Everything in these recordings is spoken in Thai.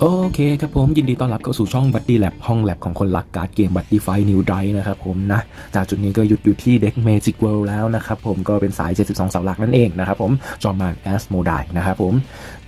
โอเคครับผมยินดีต้อนรับเข้าสู่ช่องบัตตี้แลบห้องแลบของคนรักการ์ดเกมบัตตี้ไฟนิวไดนะครับผมนะ จากจุดนี้ก็หยุดอยู่ที่เด็กเมจิกเวิลด์แล้วนะครับผมก็เป็นสาย 72 เสาหลักนั่นเองนะครับผมจอมมานแอสโมไดนะครับผม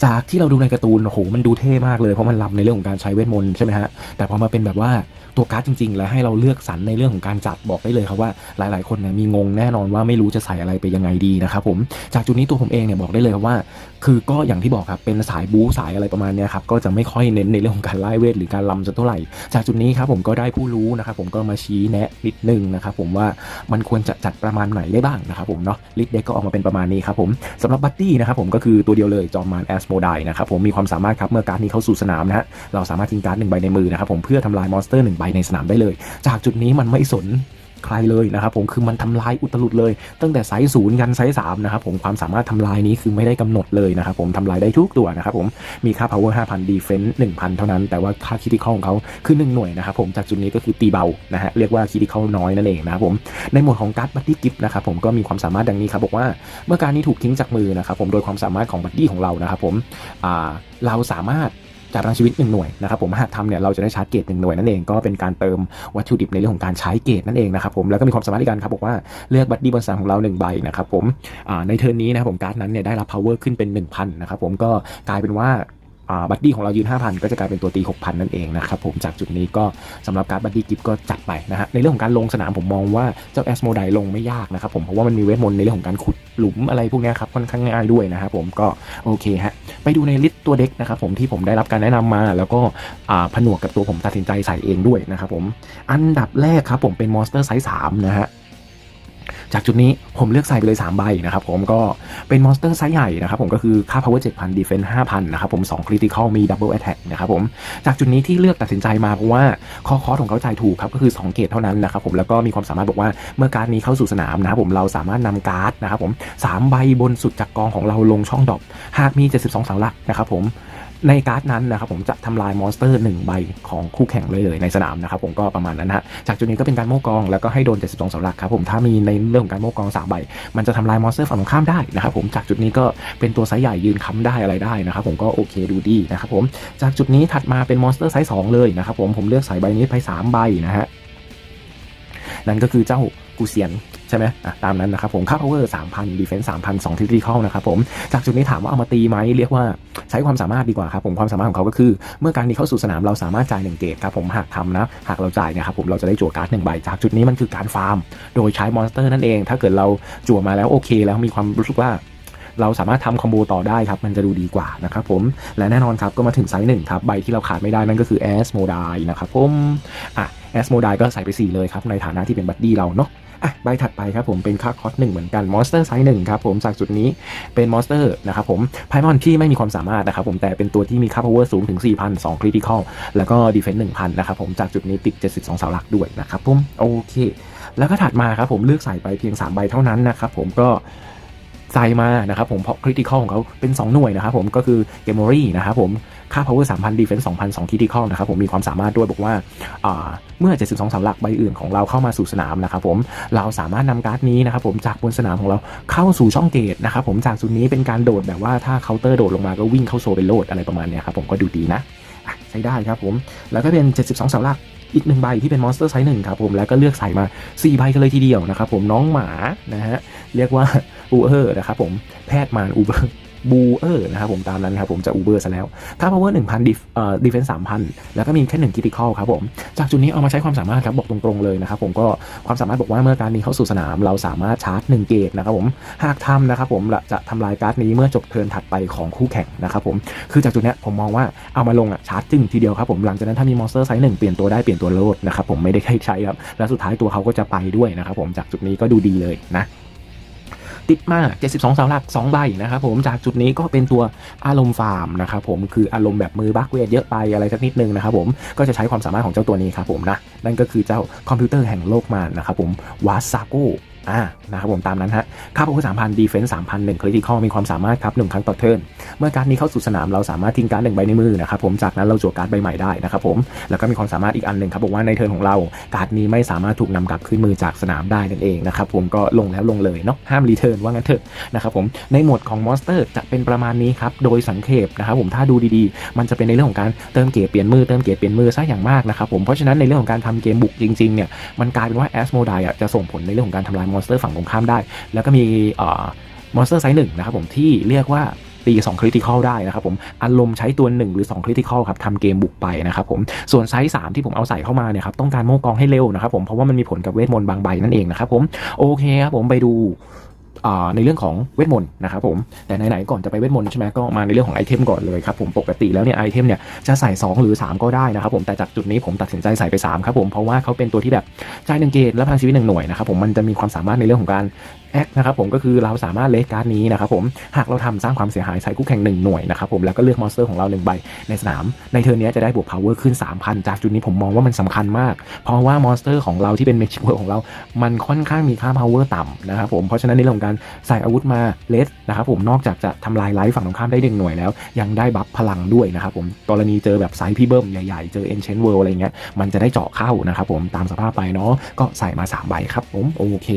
จากที่เราดูในการ์ตูนโอ้โหมันดูเท่มากเลยเพราะมันล้ำในเรื่องของการใช้เวทมนต์ใช่ไหมฮะแต่พอมาเป็นแบบว่า ตัวการ์ดจริง ๆ แล้วให้เราเลือกสรรในเรื่องของการจัดบอกได้เลยครับว่าหลาย ๆ คนเนี่ยมีงงแน่นอนว่าไม่รู้จะใส่อะไรไปยังไงดีนะครับผมจากจุดนี้ตัวผมเองเนี่ยบอกได้เลยครับว่า คือก็อย่างที่บอกครับเป็นสายบู๊สายอะไรประมาณเนี้ยครับก็จะไม่ค่อยเน้นในเรื่องของการไล่เวทหรือการลำสักเท่าไหร่ จากจุดนี้ครับผมก็ได้ผู้รู้นะครับผมก็มาชี้แนะนิดนึงนะครับผมว่ามันควรจะจัดประมาณไหนได้บ้างนะครับผมเนาะลิทเด็กก็ออกมาเป็นประมาณนี้ครับผมสำหรับบัตตี้นะครับผมก็คือตัวเดียวเลยจอมมานแอสโมไดนะครับผมมีความสามารถครับเมื่อการดนี้เข้าสู่สนามนะฮะเราสามารถทิ้งการ์ดหนึ่งใบในมือนะครับผมเพื่อทำลายมอนสเตอร์หนึ่งใบในสนามได้เลย จากจุดนี้มันไม่สนใครเลยนะครับผมคือมันทำลายอุตลุดเลย ตั้งแต่ไซส์ศูนย์ยันไซส์สามนะครับผมความสามารถทำลายนี้คือไม่ได้กำหนดเลยนะครับผมทำลายได้ทุกตัวนะครับผมมีค่า power 5,000 defense 1,000 เท่านั้น แต่ว่าค่า critical ของเขาคือ 1 หน่วยนะครับผมจากจุดนี้ก็คือตีเบานะฮะเรียกว่า critical น้อยนั่นเองนะครับผมในหมวดของการ์ดบัตตี้กิฟต์นะครับผมก็มีความสามารถดังนี้ครับบอกว่าเมื่อการนี้ถูกทิ้งจากมือนะครับผมโดยความสามารถของบัตตี้ของเรานะครับผมเราสามารถ จากพลังชีวิตหนึ่งหน่วยนะครับผมหากทำเนี่ยเราจะได้ชาร์จเกตหนึ่งหน่วยนั่นเองก็เป็นการเติมวัตถุดิบในเรื่องของการใช้เกตนั่นเองนะครับผมแล้วก็มีความสามารถในการครับบอกว่าเลือกบัตตี้บนสนามของเราหนึ่งใบนะครับผมในเทิร์นนี้นะครับผมการ์ดนั้นเนี่ยได้รับ power ขึ้นเป็น 1,000นะครับผมก็กลายเป็นว่าบัตตี้ของเรายืน 5,000 ก็จะกลายเป็นตัวตี 6,000 นั่นเองนะครับผมจากจุดนี้ก็สำหรับการบัตตี้กิฟก็จัดไปนะฮะในเรื่องของการลงสนามผมมองว่าเจ้าแอสโมไดลงไม่ยากนะครับผมเพราะว่ามันมีเวทมนต์ในเรื่องของการขุดหลุมอะไรพวกนี้ครับค่อนข้างง่ายด้วยนะครับผมก็โอเคฮะ ไปดูในลิสต์ตัวเด็กนะครับผมที่ผมได้รับการแนะนำมา แล้วก็ผนวกกับตัวผมตัดสินใจใส่เองด้วยนะครับผมอันดับแรกครับผมเป็นมอนสเตอร์ไซส์3นะฮะ จากจุดนี้ผมเลือกใส่ไปเลย 3 ใบนะครับผมก็เป็นมอนสเตอร์ไซส์ใหญ่นะครับผมก็คือค่า power 7,000 defense 5,000นะครับผม2 critical มี double attack นะครับผมจากจุดนี้ที่เลือกตัดสินใจมาเพราะว่าคอคอของเขาจ่ายถูกครับก็คือ 2 เกตเท่านั้นนะครับผมแล้วก็มีความสามารถบอกว่าเมื่อการนี้เข้าสู่สนามนะครับผมเราสามารถนำการ์ดนะครับผมสามใบบนสุดจากกองของเราลงช่องดอปหากมี 72เสาหลักนะครับผม ในการ์ดนั้นนะครับผมจะทำลายมอนสเตอร์1ใบของคู่แข่งเลยเลยในสนามนะครับผมก็ประมาณนั้นฮะจากจุดนี้ก็เป็นการโม่กองแล้วก็ให้โดน 72เสาหลักครับผมถ้ามีในเรื่องของการโม่กอง3ใบมันจะทำลายมอนสเตอร์ฝั่งตรงข้ามได้นะครับผมจากจุดนี้ก็เป็นตัวไซส์ใหญ่ยืนค้ำได้อะไรได้นะครับผมก็โอเคดูดีนะครับผมจากจุดนี้ถัดมาเป็นมอนสเตอร์ไซส์2เลยนะครับผมผมเลือกใส่ใบนี้ไป3ใบนะฮะนั่นก็คือเจ้ากูเซียน ใช่ไหมอะตามนั้นนะครับผมค่า power 3,000 defense 3,000 2 critical นะครับผมจากจุดนี้ถามว่าเอามาตีไหมเรียกว่าใช้ความสามารถดีกว่าครับผมความสามารถของเขาก็คือ เมื่อการนี้เข้าสู่สนามเราสามารถจ่าย1เกตครับผมหากทำนะหากเราจ่ายเนะครับผมเราจะได้จั่วการ์ดหนึ่งใบจากจุดนี้มันคือการฟาร์ม โดยใช้มอนสเตอร์นั่นเอง ถ้าเกิดเราจั่วมาแล้วโอเค แล้วมีความรู้สึกว่าเราสามารถทำคอมโบต่อได้ครับ มันจะดูดีกว่านะครับผม และแน่นอนครับ ก็มาถึงไซส์หนึ่งครับ ใบที่เราขาดไม่ได้นั่นก็คือแอสโมไดนะครับผม อะแอสโมไดก็ใส่ไป 4 เลยครับ ในฐานะที่เป็นบัดดี้เราเนาะ อะใบถัดไปครับผมเป็นค่าคอสหนึ่งเหมือนกันมอนสเตอร์ไซส์หนึ่งครับผมจากจุดนี้เป็นมอนสเตอร์นะครับผมไพมอนที่ไม่มีความสามารถนะครับผมแต่เป็นตัวที่มีค่าพาวเวอร์สูงถึง 4,000 2คริติคอลแล้วก็ defense 1,000นะครับผมจากจุดนี้ติด 72 เสาหลักด้วยนะครับผมโอเค แล้วก็ถัดมาครับผมเลือกใส่ไปเพียง 3 ใบเท่านั้นนะครับผมก็ ใส่มานะครับผมเพราะ critical ของเขาเป็น 2 หน่วยนะครับผมก็คือ g a m o r y นะครับผมค่า power 3,000 defense 2,000 2 critical นะครับผมมีความสามารถด้วยบอกว่าเมื่อ 72เสาหลักใบอื่นของเราเข้ามาสู่สนามนะครับผมเราสามารถนำการ์ดนี้นะครับผมจากบนสนามของเราเข้าสู่ช่องเกตนะครับผมจากจุดนี้เป็นการโดดแบบว่าถ้าเคาน์เตอร์โดดลงมาก็วิ่งเข้าโซเป็นโลดอะไรประมาณเนี้ยครับผมก็ดูดีนะใช้ได้ครับผมแล้วก็เป็น 72เสาหลัก อีกหนึ่งใบที่เป็นมอนสเตอร์ไซส์หนึ่งครับผมแล้วก็เลือกใส่มา 4 ใบกันเลยทีเดียวนะครับผมน้องหมานะฮะเรียกว่าอูเออร์นะครับผมแพทย์มานอูเบอร์ บูเออร์นะครับผมตามนั้นครับผมจะอูเบอร์ซะแล้วค่า power 1,000 def เอ่อ defense 3,000แล้วก็มีแค่1 critical คอรับผม จากจุดนี้เอามาใช้ความสามารถครับบอกตรงๆเลยนะครับผมก็ความสามารถบอกว่าเมื่อการนี้เข้าสู่สนาม เราสามารถชาร์จ1เกตนะครับผมหากทำนะครับผมจะทำลายการ์ดนี้เมื่อจบเทิร์นถัดไปของคู่แข่งนะครับผมคือจากจุดนี้ผมมองว่าเอามาลงอะชาร์จจึงทีเดียวครับผมหลังจากนั้นถ้ามีมอนสเตอร์ไซส์หนึ่งเปลี่ยนตัวได้เปลี่ยนตัวโลดนะครับผมไม่ได้ใช้ใช้ครับแล้วสุดท้ายตัวเขาก็จะไปด้วยนะครับผมจากจุดนี้ก็ดูดีเลยนะ ติดมาก72เสาหลัก2ใบนะครับผมจากจุดนี้ก็เป็นตัวอารมณ์ฟาร์มนะครับผมคืออารมณ์แบบมือบักเวทเยอะไปอะไรสักนิดนึงนะครับผมก็จะใช้ความสามารถของเจ้าตัวนี้ครับผมนะนั่นก็คือเจ้าคอมพิวเตอร์แห่งโลกมานะครับผมวาซาโก อ่านะครับผมตามนั้นฮะค่าพาวเวอร์สามพันดีเฟนส์สามพันหนึ่งคริติคอลมีความสามารถครับหนึ่งครั้งต่อเทิร์นเมื่อการดนี้เข้าสู่สนามเราสามารถทิ้งการหนึ่งใบในมือนะครับผมจากนั้นเราจั่วการใบใหม่ได้นะครับผมแล้วก็มีความสามารถอีกอันหนึ่งครับบอกว่าในเทิร์นของเราการ์ดนี้ไม่สามารถถูกนำกลับขึ้นมือจากสนามได้นั่นเองนะครับผมก็ลงแล้วลงเลยเนาะห้ามรีเทิร์นว่างั้นเถอะนะครับผมในหมวดของมอนสเตอร์จะเป็นประมาณนี้ครับโดยสังเขปนะครับผมถ้าดูดีๆ มันจะเป็นในเรื่องของการเติมเกรดเปลี่ยนมือเติมเกรดเปลี่ยนมือซะอย่างมากนะครับผมเพราะฉะนั้นในเรื่องของการทำเกมบุกจริงๆเนี่ยมันกลายเป็นว่าแอสโมดอะจะส่งผลในเรื่องของการทำลายมอนสเตอร์ฝั่งตรงข้ามได้ แล้วก็มีมอนสเตอร์ไซส์หนึ่งนะครับผมที่เรียกว่าตี2คริติคอลได้นะครับผมอารมณ์ใช้ตัว 1 หรือ2คริติคอลครับทำเกมบุกไปนะครับผมส่วนไซส์3ที่ผมเอาใส่เข้ามาเนี่ยครับต้องการโม่กองให้เร็วนะครับผมเพราะว่ามันมีผลกับเวทมนต์บางใบนั่นเองนะครับผมโอเคครับผมไปดู ในเรื่องของเวทมนต์นะครับผมแต่ไหนๆก่อนจะไปเวทมนต์ใช่ไหมก็มาในเรื่องของไอเทมก่อนเลยครับผมปกติแล้วเนี่ยไอเทมเนี่ยจะใส่ 2 หรือ 3 ก็ได้นะครับผมแต่จากจุดนี้ผมตัดสินใจใส่ไป 3 ครับผม เพราะว่าเขาเป็นตัวที่แบบจ่ายหนึ่งเกตและพลังชีวิตหนึ่งหน่วยนะครับผมมันจะมีความสามารถในเรื่องของการแอคนะครับผมก็คือเราสามารถเลสการ์ดนี้นะครับผมหากเราทำสร้างความเสียหายใส่คู่แข่ง1หน่วยนะครับผมแล้วก็เลือกมอนสเตอร์ของเรา1ใบในสนามในเทอร์นนี้จะได้บวก power ขึ้น 3,000 จากจุดนี้ผมมองว่ามันสำคัญมาก เพราะว่ามอนสเตอร์ของเราที่เป็นเมจิกเวิร์ของเรา มันค่อนข้างมีค่า power ต่ำนะครับผมเพราะฉะนั้นในเรื่องของการใส่อาวุธมาเลสนะครับผมนอกจากจะทำลายไลฟ์ฝั่งตรงข้ามได้หนึ่งหน่วยแล้ว ยังได้บัฟพลังด้วยนะครับผมกรณีเจอแบบไซส์พี่เบิ้มใหญ่ๆเจอเอนเชนเวิร์อะไรเงี้ยมันจะได้เจาะเข้านะครับผมตามสภาพไปเนาะก็ใส่มาสามใบครับผมโอเค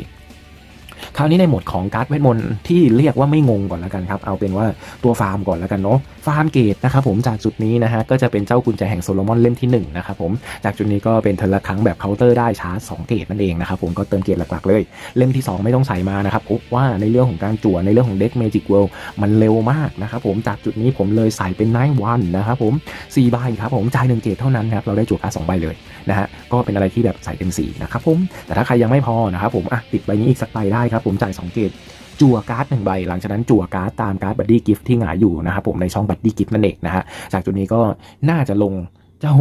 คราวนี้ในโหมดของการ์ดเวทมนต์ที่เรียกว่าไม่งงก่อนแล้วกันครับ เอาเป็นว่าตัวฟาร์มก่อนแล้วกันเนาะ ฟาร์มเกตนะครับผมจากจุดนี้นะฮะก็จะเป็นเจ้ากุญแจแห่งโซโลมอนเล่มที่1นงนะครับผม จากจุดนี้ก็เป็นเทอร์ละครั้งแบบเคาน์เตอร์ได้ชาร์จ2เกตนั่นเองนะครับผมก็เติมเกตหลักๆเลย เล่มที่ 2 ไม่ต้องใส่มานะครับพบว่าในเรื่องของการจั่วในเรื่องของเด็กเมจิกเวิลด์มันเร็วมากนะครับผมจากจุดนี้ผมเลยใส่เป็นไนท์วันนะครับผม4ใบครับผมจ่ายหนึ่งเกตเท่านั้นครับเราได้จั่วการ์ดสองใบเลยนะฮะก็เป็นอะไรที่แบบใส่เต็มสีนะครับผมแต่ถ้าใครยังไม่พอนะครับผมอะติดใบนี้อีกสักใบได้ครับผมจ่ายสองเกตจั่วการ์ดหนึ่งใบ หลังจากนั้นจั่วการ์ดตามการ์ดบัดดี้กิฟต์ที่หงายอยู่นะครับผมในช่องบัดดี้กิฟต์นั่นเองนะฮะจากจุดนี้ก็น่าจะลงเจ้า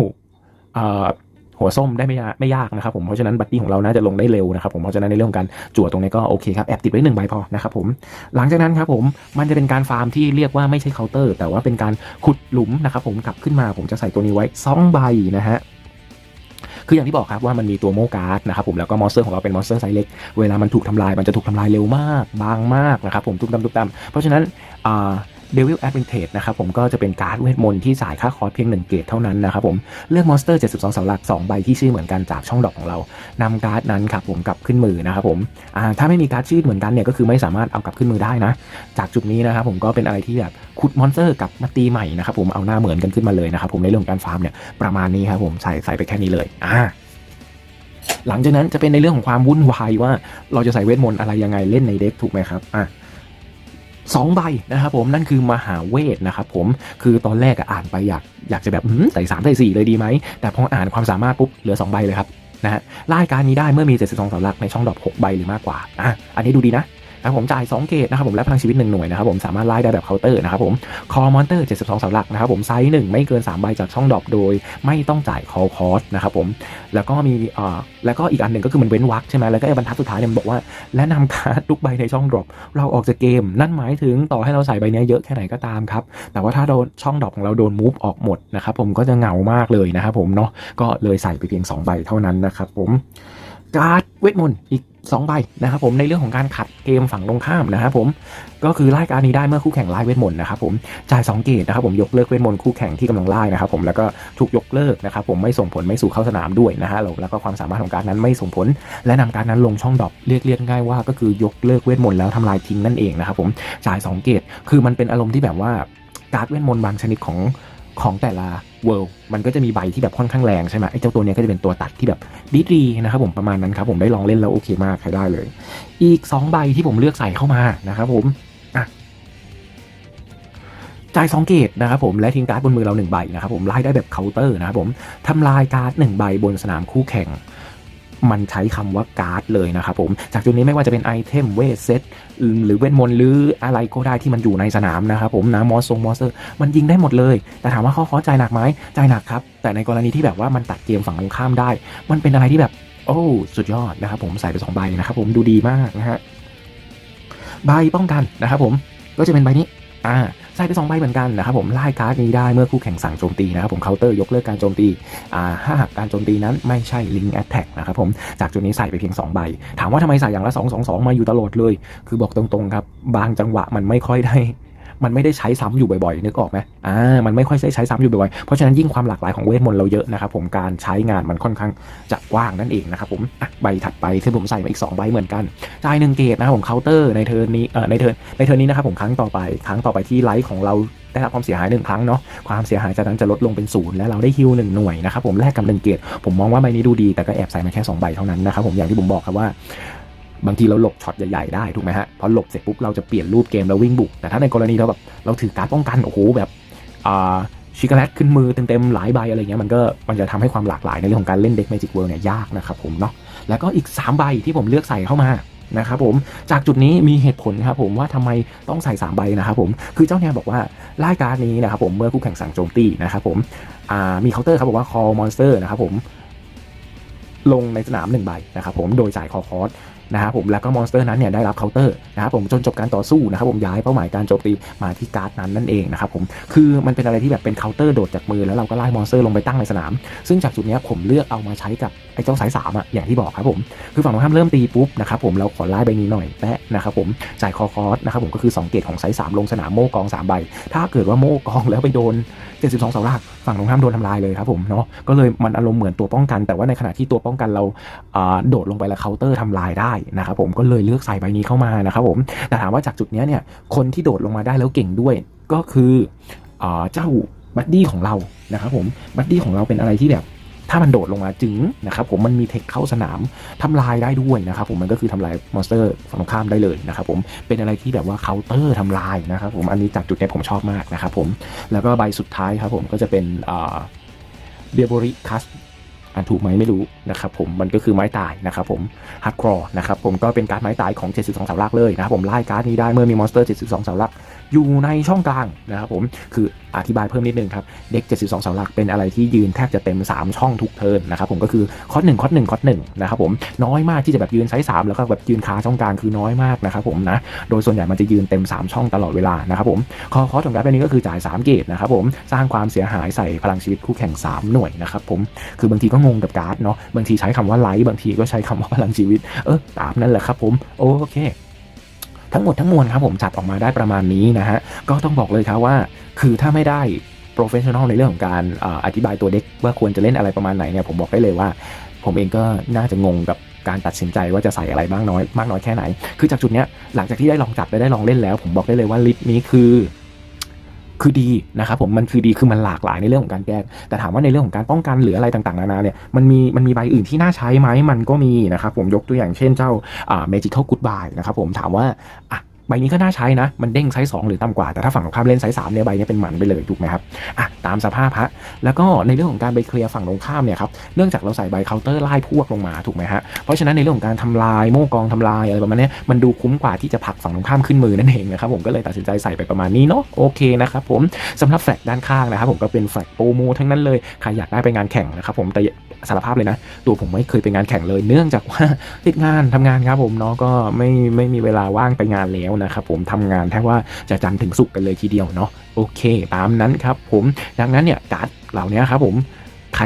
หัวส้มได้ไม่ยากไม่ยากนะครับผมเพราะฉะนั้นบัดดี้ของเราน่าจะลงได้เร็วนะครับผมเพราะฉะนั้นในเรื่องของการจั่วตรงนี้ก็โอเคครับแอบติดไว้หนึ่งใบพอนะครับผมหลังจากนั้นครับผมมันจะเป็นการฟาร์มที่เรียกว่าไม่ใช่เคาน์เตอร์ แต่ว่าเป็นการขุดหลุมนะครับผมกลับขึ้นมาผมจะใส่ตัวนี้ไว้สองใบนะฮะ คืออย่างที่บอกครับว่ามันมีตัวโมการ์ดนะครับผมแล้วก็มอนสเตอร์ของเราเป็นมอนสเตอร์ไซส์เล็กเวลามันถูกทำลายมันจะถูกทำลายเร็วมากบางมากนะครับผมตุ้มตามตุ้มตามเพราะฉะนั้นอ่า เดวิลแอดเวนเทจนะครับผมก็จะเป็นการ์ดเวทมนต์ที่จ่ายค่าคอร์สเพียง 1 เกตเท่านั้นนะครับผมเลือกมอนสเตอร์72สาหลัก2ใบที่ชื่อเหมือนกันจากช่องดอกของเรานำการ์ดนั้นครับผมกลับขึ้นมือนะครับผมถ้าไม่มีการ์ดชื่อเหมือนกันเนี่ยก็คือไม่สามารถเอากลับขึ้นมือได้นะ จากจุดนี้นะครับผมก็เป็นอะไรที่แบบขุดมอนสเตอร์กลับมาตีใหม่นะครับผมเอาหน้าเหมือนกันขึ้นมาเลยนะครับผมในเรื่องของการฟาร์มเนี่ยประมาณนี้ครับผมใส่ใส่ไปแค่นี้เลยอ่าหลังจากนั้นจะเป็นในเรื่องของความวุ่นวายว่าเราจะใส่เวทมนต์อะไรยังไงเล่นในเด็กถูกไหมครับอะ สองใบนะครับผมนั่นคือมหาเวทนะครับผมคือตอนแรกอ่านไปอยากอยากจะแบบหืมใส่สามใส่สี่เลยดีไหม แต่พออ่านความสามารถปุ๊บเหลือ 2 ใบเลยครับนะฮะรายการนี้ได้เมื่อมี 72สำหลักในช่องดอก6ใบหรือมากกว่าอะอันนี้ดูดีนะ นะผมจ่าย2เกตนะครับผมและพลังชีวิต1หน่วยนะครับผมสามารถไล่ได้แบบเคาน์เตอร์นะครับผมคอมอนเตอร์ 72เสาหลักนะครับผมไซส์1ไม่เกิน3ใบจากช่องดอกโดย ไม่ต้องจ่ายคอคอสนะครับผมแล้วก็มีอ่าแล้วก็อีกอันหนึ่งก็คือมันเว้นวรรคใช่ไหมแล้วก็ไอ้บรรทัดสุดท้ายเนี่ยมันบอกว่า และนำการ์ดทุกใบในช่องดรอปเราออกจากเกม นั่นหมายถึงต่อให้เราใส่ใบเนี้ยเยอะแค่ไหนก็ตามครับแต่ว่าถ้าโดนช่องดรอปของเราโดนมูฟออกหมดนะครับผมก็จะเหงามากเลยนะครับผมเนาะก็เลยใส่ไปเพียง2ใบเท่านั้นนะครับผมการ์ดเวทมนต์อีก 2ใบนะครับผมในเรื่องของการขัดเกมฝั่งตรงข้ามนะครับผมก็คือไล่การดนี้ได้เมื่อคู่แข่งไล่เวทมนต์นะครับผมจ่าย2เกตนะครับผมยกเลิกเวทมนต์คู่แข่งที่กำลังไล่นะครับผมแล้วก็ถูกยกเลิกนะครับผมไม่ส่งผลไม่สู่เข้าสนามด้วยนะฮะแล้วก็ความสามารถของการนั้นไม่ส่งผล และนำการดนั้นลงช่องดอปเรียกเรียกง่ายว่าก็คือยกเลิกเวทมนต์แล้วทำลายทิ้งนั่นเองนะครับผมจ่าย2เกตคือมันเป็นอารมณ์ที่แบบว่าการ์ดเวทมนต์บางชนิดของของแต่ละ เวิลด์มันก็จะมีใบที่แบบค่อนข้างแรงใช่ไหมไอ้เจ้าตัวเนี้ยก็จะเป็นตัวตัดที่แบบดีๆนะครับผมประมาณนั้นครับผมได้ลองเล่นแล้วโอเคมากใช้ได้เลย อีก 2 ใบที่ผมเลือกใส่เข้ามานะครับผมจ่าย2เกตนะครับผมและทิ้งการ์ดบนมือเรา1ใบนะครับผมไล่ได้แบบเคาน์เตอร์นะครับผมทำลายการ์ด1ใบบนสนามคู่แข่ง มันใช้คำว่าการ์ดเลยนะครับผม จากจุดนี้ไม่ว่าจะเป็นไอเทมเวทเซตหรือเวทมนต์หรืออะไรก็ได้ที่มันอยู่ในสนามนะครับผมนะมอสซงมอสเตอร์มันยิงได้หมดเลย แต่ถามว่าข้อคอใจหนักไหมใจหนักครับ แต่ในกรณีที่แบบว่ามันตัดเกมฝั่งตรงข้ามได้ มันเป็นอะไรที่แบบ โอ้ สุดยอดนะครับผมใส่ไปสองใบนะครับผมดูดีมากนะฮะใบป้องกันนะครับผมก็จะเป็นใบนี้ อ่าใส่ไปสองใบเหมือนกันนะครับผมไล่การ์ดนี้ได้เมื่อคู่แข่งสั่งโจมตีนะครับผมเคาน์เตอร์ยกเลิกการโจมตีอ่าถ้าหากการโจมตีนั้นไม่ใช่ลิงแอตแทกนะครับผมจากจุดนี้ใส่ไปเพียง2ใบ ถามว่าทำไมใส่อย่างละ2 2 2 มาอยู่ตลอดเลย คือบอกตรงๆครับบางจังหวะมันไม่ค่อยได้ มันไม่ได้ใช้ซ้ำอยู่บ่อยๆนึกออกไหมอ่ามันไม่ค่อยได้ใช้ซ้ำอยู่บ่อยๆเพราะฉะนั้นยิ่งความหลากหลายของเวทมนต์เราเยอะนะครับผมการใช้งานมันค่อนข้างจะกว้างนั่นเองนะครับผมใบถัดไปที่ผมใส่มาอีก2ใบเหมือนกันจ่ายหนึ่งเกตนะครับผมเคาน์เตอร์ในเทิร์นนี้เอ่อในเทิร์นในเทิร์นนี้นะครับผมครั้งต่อไป ครั้งต่อไปที่ไลท์ของเราได้รับความเสียหายหนึ่งครั้งเนาะความเสียหายจากนั้นจะลดลงเป็นศูนย์และเราได้ฮิวหนึ่งหน่วยนะครับผมแลกกับหนึ่งเกตผมมองว่าใบนี้ดูดีแต่ก็แอบใส่มาแค่สองใบเท่านั้นนะครับผมอย่างที่ผมบอกครับว่า บางทีเราหลบช็อตใหญ่ๆได้ถูกไหมฮะพอหลบเสร็จปุ๊บเราจะเปลี่ยนรูปเกมแล้ววิ่งบุกแต่ถ้าในกรณีเราแบบเราถือการป้องกันโอ้โหแบบชิคาเลตขึ้นมือเต็มๆหลายใบอะไรเงี้ยมันก็มันจะทำให้ความหลากหลายในเรื่องของการเล่นเด็ก Magic World เนี่ยยากนะครับผมเนาะแล้วก็อีก 3 ใบที่ผมเลือกใส่เข้ามานะครับผมจากจุดนี้มีเหตุผลครับผมว่าทำไมต้องใส่ 3 ใบนะครับผมคือเจ้าเนี่ยบอกว่าไล่การนี้นะครับผมเมื่อคู่แข่งสั่งโจมตีนะครับผมมีเคาน์เตอร์ครับบอกว่า call monster นะครับผมลงในสนามหนึ่งใบนะครับผมโดยจ่ายคอคอส นะครับผมแล้วก็มอนสเตอร์นั้นเนี่ยได้รับเคาน์เตอร์นะครับผมจนจบการต่อสู้นะครับผมย้ายเป้าหมายการโจมตีมาที่การ์ดนั้นนั่นเองนะครับผมคือมันเป็นอะไรที่แบบเป็นเคาน์เตอร์โดดจากมือแล้วเราก็ไล่มอนสเตอร์ลงไปตั้งในสนาม ซึ่งจากจุดนี้ผมเลือกเอามาใช้กับไอ้เจ้าสายสามอะอย่างที่บอกครับผมคือฝั่งตรงข้ามเริ่มตีปุ๊บนะครับผมเราขอไล่ใบนี้หน่อยแปะนะครับผมจ่ายคอคอร์สนะครับผมก็คือ2เกตของสายสามลงสนามโม่กองสามใบถ้าเกิดว่าโม่กองแล้วไปโดน 72เสาหลักฝั่งตรงข้ามโดนทำลายเลยครับผมเนาะก็เลยมันอารมณ์เหมือนตัวป้องกัน แต่ว่าในขณะที่ตัวป้องกันเราโดดลงไปแล้วเคาน์เตอร์ทำลายได้นะครับผมก็เลยเลือกใส่ใบนี้เข้ามานะครับผมแต่ถามว่าจากจุดเนี้ยเนี่ยคนที่โดดลงมาได้แล้วเก่งด้วย ก็คืออเจ้าบัดดี้ของเรานะครับผมบัดดี้ของเราเป็นอะไรที่แบบ ถ้ามันโดดลงมาจึงนะครับผมมันมีเทคเข้าสนามทำลายได้ด้วยนะครับผมมันก็คือทำลายมอนสเตอร์ฝั่งข้ามได้เลยนะครับผมเป็นอะไรที่แบบว่าเคาน์เตอร์ทำลายนะครับผมอันนี้จากจุดนี้ผมชอบมากนะครับผมแล้วก็ใบสุดท้ายครับผมก็จะเป็นเดียบริคัสอ่านถูกไหมไม่รู้นะครับผมมันก็คือไม้ตายนะครับผมฮัตครอนะครับผมก็เป็นการ์ดไม้ตายของ 72 เสาลักเลยนะครับผมไล่การ์ดนี้ได้เมื่อมีมอนสเตอร์ 72 เสาลัก อยู่ในช่องกลางนะครับผมคืออธิบายเพิ่มนิดนึงครับเด็ก 72 เสาหลักเป็นอะไรที่ยืนแทบจะเต็ม 3 ช่องทุกเทิร์นนะครับผมก็คือคอร์หนึ่งคอร์หนึ่งคอร์หนึ่งนะครับผมน้อยมากที่จะแบบยืนไซส์สามแล้วก็แบบยืนคาช่องกลางคือน้อยมากนะครับผมนะโดยส่วนใหญ่มันจะยืนเต็ม 3 ช่องตลอดเวลานะครับผมคอคอร์ของการ์ดใบนี้ก็คือจ่าย 3 เกตนะครับผมสร้างความเสียหายใส่พลังชีวิตคู่แข่ง 3 หน่วยนะครับผมคือบางทีก็งงกับการ์ดเนาะบางทีใช้คำว่าไลท์บางทีก็ใช้คำว่าพลังชีวิตเออตามนั่นแหละครับผมโอเค ทั้งหมดทั้งมวลครับผมจัดออกมาได้ประมาณนี้นะฮะก็ต้องบอกเลยครับว่า คือถ้าไม่ได้โปรเฟชชั่นอลในเรื่องของการอาอธิบายตัวเด็กว่าควรจะเล่นอะไรประมาณไหนเนี่ยผมบอกได้เลยว่า ผมเองก็น่าจะงงกับการตัดสินใจว่าจะใส่อะไรบ้างน้อย มากน้อยแค่ไหน คือจากจุดเนี้ยหลังจากที่ได้ลองจับและได้ลองเล่นแล้ว ผมบอกได้เลยว่าลิสต์นี้คือ คือดีนะครับผมมันคือดีคือมันหลากหลายในเรื่องของการแก้แต่ถามว่าในเรื่องของการป้องกันหรืออะไรต่างๆนานาเนี่ยมันมีมันมีใบอื่นที่น่าใช้ไหมมันก็มีนะครับผมยกตัวอย่างเช่นเจ้าเมจิคอลกูดบายนะครับผมถามว่าอะ ใบนี้ก็น่าใช้นะ มันเด้งไซส์2หรือต่ำกว่า แต่ถ้าฝั่งตรงข้ามเล่นไซส์3เนี่ยใบนี้เป็นหมันไปเลยถูกไหมครับอะตามสภาพฮะแล้วก็ในเรื่องของการไปเคลียร์ฝั่งตรงข้ามเนี่ยครับเนื่องจากเราใส่ใบเคาน์เตอร์ไล่พวกลงมาถูกไหมฮะเพราะฉะนั้นในเรื่องของการทำลายโม่กองทำลายอะไรประมาณนี้มันดูคุ้มกว่าที่จะผลักฝั่งตรงข้ามขึ้นมือนั่นเองนะครับผมก็เลยตัดสินใจใส่ไปประมาณนี้เนาะโอเคนะครับผมสำหรับแฟลกด้านข้างนะครับผมก็เป็นแฟลกโปรโมทั้งนั้นเลยใครอยากได้ไปงานแข่งนะครับผมแต่สารภาพเลยนะ ตัวผมไม่เคยไปงานแข่งเลย เนื่องจากว่าติดงานทำงานครับผมเนาะก็ไม่ไม่มีเวลาว่างไปงานแล้วนะครับผมทำงานแทบว่าจะจันทร์ถึงสุกกันเลยทีเดียวเนาะโอเค ตามนั้นครับผมดังนั้นเนี่ยการ์ดเหล่านี้ครับผมใคร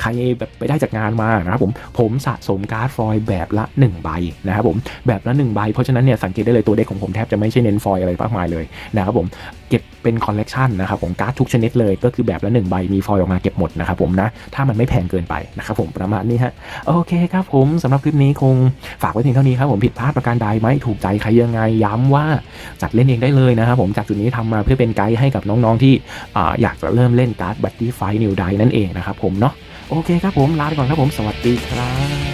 ใครแบบไปได้จากงานมานะครับผมผมสะสมการ์ดฟอยล์แบบละ1ใบนะครับผมแบบละ1ใบเพราะฉะนั้นเนี่ยสังเกตได้เลยตัวเด็กของผมแทบจะไม่ใช่เน้นฟอยล์อะไรมากมายเลยนะครับผมเก็บเป็นคอลเลกชันนะครับผมการ์ดทุกชนิดเลยก็คือแบบละ1ใบมีฟอยล์ออกมาเก็บหมดนะครับผมนะถ้ามันไม่แพงเกินไปนะครับผมประมาณนี้ฮะโอเคครับผมสำหรับคลิปนี้คงฝากไว้เพียงเท่านี้ครับผมผิดพลาดประการใดไหมถูกใจใครยังไงย้ำว่าจัดเล่นเองได้เลยนะครับผมจากจุดนี้ทำมาเพื่อเป็นไกด์ให้กับน้องๆที่ออยากจะเริ่มเล่นการ์ดบัตตี้ไฟนิวไดนั่นเองนะครับผมเนาะ โอเคครับผมลาไปก่อนครับผมสวัสดีครับ